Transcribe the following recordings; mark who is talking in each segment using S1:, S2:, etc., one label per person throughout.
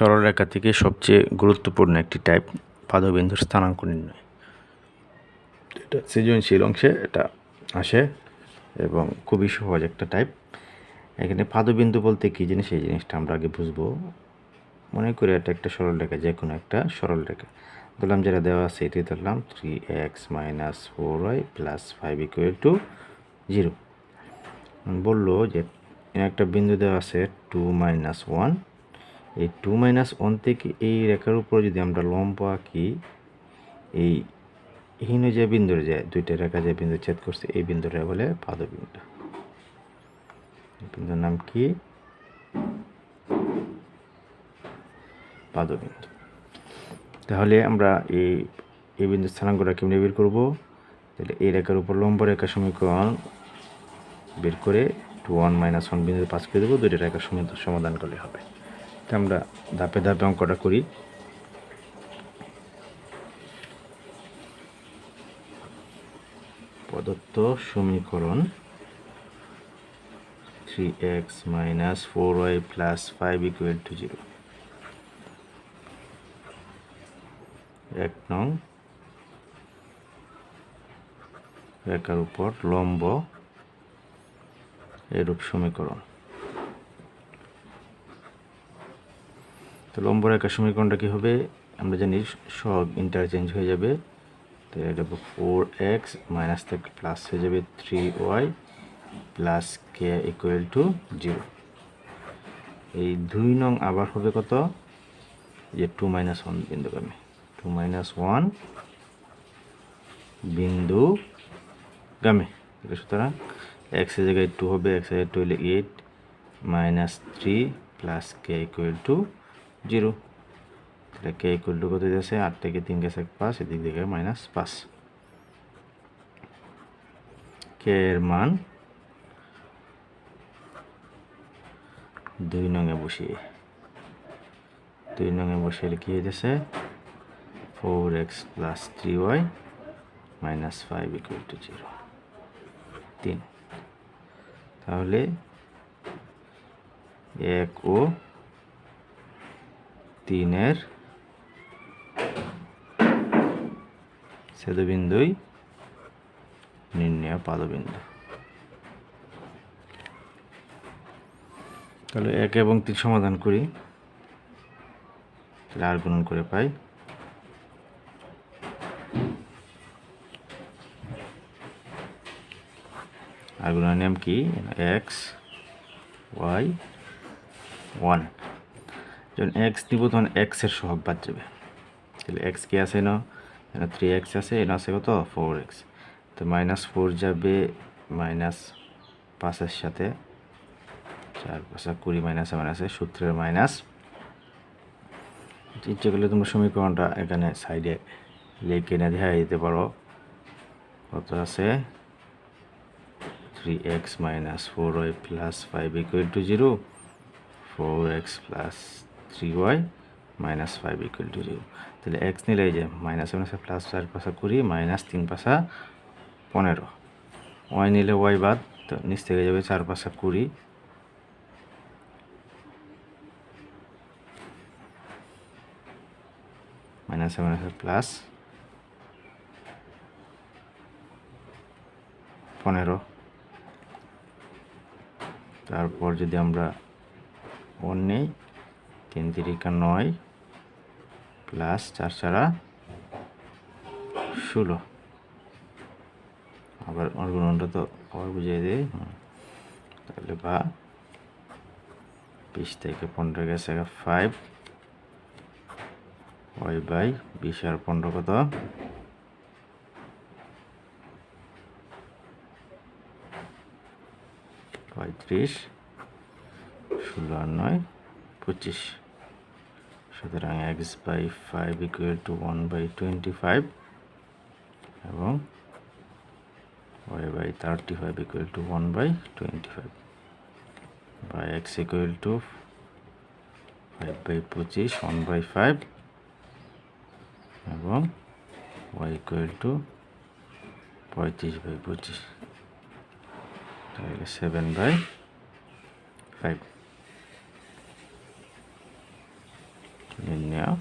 S1: সরলরেখা থেকে সবচেয়ে গুরুত্বপূর্ণ একটি টাইপ পাদবিন্দুর স্থানাঙ্ক নির্ণয়। এটা সৃজনশীল অংশে এটা আসে এবং খুবই সহজ একটা টাইপ এখানে পাদবিন্দু বলতে কী জিনিস? এই জিনিসটা আমরা আগে বুঝব। মনে করি এটা একটা সরলরেখা যে কোনো একটা সরলরেখা ধরলাম যেটা দেওয়া আছে এটি ধরলাম three x minus four y plus five equal to zero বলল যে একটা বিন্দু দেওয়া আছে টু মাইনাস ওয়ান এই টু মাইনাস ওয়ান থেকে এই রেখার উপর যদি আমরা লম্ব আঁকি, এই হীন যে বিন্দুর যে দুইটা রেখা যে বিন্দু ছেদ করছে, এই বিন্দুটা বলে পাদবিন্দু। বিন্দুর নাম কি? পাদবিন্দু। তাহলে আমরা এই এই বিন্দু স্থানাঙ্কটা কেমনি বের করব? তাহলে এই রেখার উপর লম্ব রেখা সমীকরণ বের করে টু ওয়ান মাইনাস ওয়ান বিন্দু পাস করে দেবো, দুইটা সমী- সমাধান করলে হবে। তো আমরা ধাপে ধাপে অঙ্কটা করি। প্রদত্ত সমীকরণ three x minus four y plus five equal to zero এক নং, রেখার উপর লম্ব এরূপ সমীকরণ। তো লম্ব রেখার সমীকরণটা কী হবে? আমরা জানি সব ইন্টারচেঞ্জ হয়ে যাবে। তো এটা ফোর এক্স মাইনাস থেকে প্লাস হয়ে যাবে three y plus k equal to zero এই দুই নং আবার হবে কত? যে টু মাইনাস ওয়ান বিন্দুগামী টু মাইনাস ওয়ান বিন্দু গামে সুতরাং এক্সের জায়গায় টু হবে এক্স জায়গায় টু হলে eight minus three plus k equal to zero. তাহলে কে ইকুয়াল টু কত যাচ্ছে আট থেকে তিন গেছে পাঁচ, এদিক থেকে মাইনাস পাঁচ। কে এর মান? দুই নঙে বসিয়ে। দুই নঙে বসিয়ে হয়ে যাচ্ছে? Four x plus three y minus five equal to zero তিন। তাহলে এক ও তিনের ছেদবিন্দুই নির্ণয় পাদবিন্দু। তাহলে এক এবং তিন সমাধান করি। তাহলে আর গুণন করে পাই। আর গুণনের নিয়ম কি? এক্স ওয়াই ওয়ান যখন এক্স দিব তখন এক্সের সহগ বাদ যাবে। তাহলে এক্স কি আছে না? থ্রি এক্স আছে, এখানে আছে কত? ফোর এক্স তো মাইনাস ফোর যাবে মাইনাস পাঁচের সাথে চার পাঁচা কুড়ি মাইনাসে মাইনাসে সূত্রের মাইনাস ইচ্ছে করলে তোমরা সমীকরণটা এখানে সাইডে লিখে না দেখা দিতে পারো। কত আছে? Three x minus four y plus five equal to zero four x plus three y minus five equal to zero তাহলে এক্স নিলে এই যে মাইনাস মাইনাসে প্লাস চার পাশা কুড়ি মাইনাস তিন পাশা পনেরো। ওয়াই নিলে ওয়াই বাদ, তো নিচ থেকে যাবে চার পাশা কুড়ি। মাইনাসে মাইনাসে প্লাস পনেরো। তারপর যদি আমরা ওয়ান নেই তিন তিরিকা নয়, প্লাস চার চারা ষোলো। আবার অনুগুণনটা তো আবার বুঝিয়ে দিই। তাহলে বা বিশ থেকে পনেরো গেছে ফাইভ ওয়াই বাই বিশ আর পনেরো কত? পঁয়ত্রিশ, ষোলো আর নয়। পঁচিশ সুতরাং x by five equal to one by twenty five এবং y by thirty five equal to one by twenty five. বা x equal to five by পঁচিশ, ওয়ান বাই ফাইভ এবং ওয়াই ইকুয়াল টু পঁয়ত্রিশ বাই পঁচিশ। তাহলে seven by five. নির্ণয়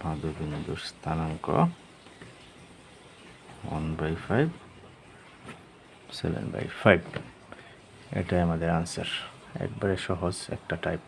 S1: পাদবিন্দুর স্থানাঙ্ক one by five seven by five এটাই আমাদের আনসার একবারে সহজ একটা টাইপ